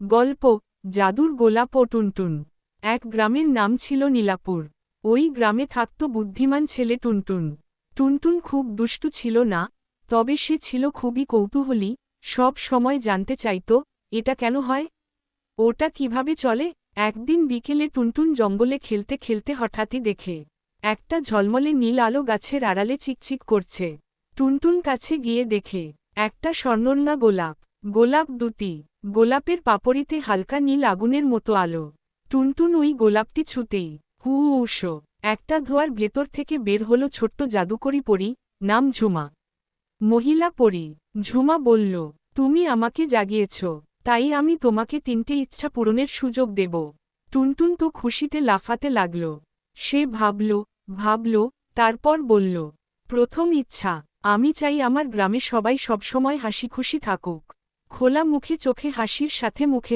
গল্প, জাদুর গোলাপ ও টুনটুন। এক গ্রামের নাম ছিল নীলাপুর। ওই গ্রামে থাকত বুদ্ধিমান ছেলে টুনটুন। টুনটুন খুব দুষ্টু ছিল না, তবে সে ছিল খুবই কৌতূহলী, সব সময় জানতে চাইত, এটা কেন হয়? ওটা কীভাবে চলে? একদিন বিকেলে টুনটুন জঙ্গলে খেলতে খেলতে হঠাৎই দেখে, একটা ঝলমলে নীল আলো গাছের আড়ালে চিকচিক করছে। টুনটুন কাছে গিয়ে দেখে, একটা স্বর্ণর্ণা গোলাপ গোলাপ দুটি। গোলাপের পাপড়িতে হালকা নীল আগুনের মতো আলো। টুনটুন ওই গোলাপটি ছুতেই, হু উষো, একটা ধোয়ার ভেতর থেকে বের হলো ছোট্ট জাদুকরি পরি, নাম ঝুমা। মহিলা পরি, ঝুমা বলল, তুমি আমাকে জাগিয়েছ, তাই আমি তোমাকে তিনটে ইচ্ছা পূরণের সুযোগ দেব। টুনটুন তো খুশিতে লাফাতে লাগল। সে ভাবল ভাবল, তারপর বলল, প্রথম ইচ্ছা, আমি চাই আমার গ্রামে সবাই সবসময় হাসি খুশি থাকুক। খোলা মুখে চোখে হাসির সাথে মুখে